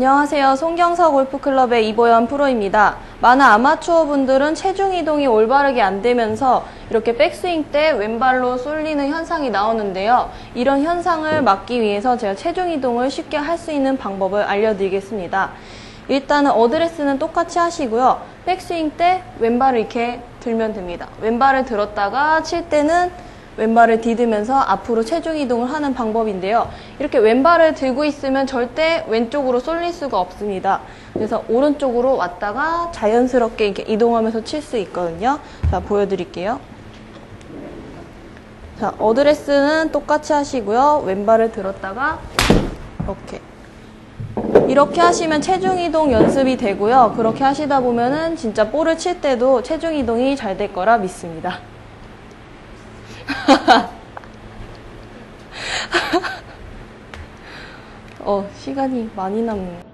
안녕하세요. 송경서 골프클럽의 이보연 프로입니다. 많은 아마추어 분들은 체중 이동이 올바르게 안 되면서 이렇게 백스윙 때 왼발로 쏠리는 현상이 나오는데요. 이런 현상을 막기 위해서 제가 체중 이동을 쉽게 할 수 있는 방법을 알려드리겠습니다. 일단은 어드레스는 똑같이 하시고요. 백스윙 때 왼발을 이렇게 들면 됩니다. 왼발을 들었다가 칠 때는 왼발을 디디면서 앞으로 체중 이동을 하는 방법인데요. 이렇게 왼발을 들고 있으면 절대 왼쪽으로 쏠릴 수가 없습니다. 그래서 오른쪽으로 왔다가 자연스럽게 이렇게 이동하면서 칠 수 있거든요. 자, 보여드릴게요. 자, 어드레스는 똑같이 하시고요. 왼발을 들었다가 이렇게. 이렇게 하시면 체중 이동 연습이 되고요. 그렇게 하시다 보면은 진짜 볼을 칠 때도 체중 이동이 잘 될 거라 믿습니다. 어, 시간이 많이 남네.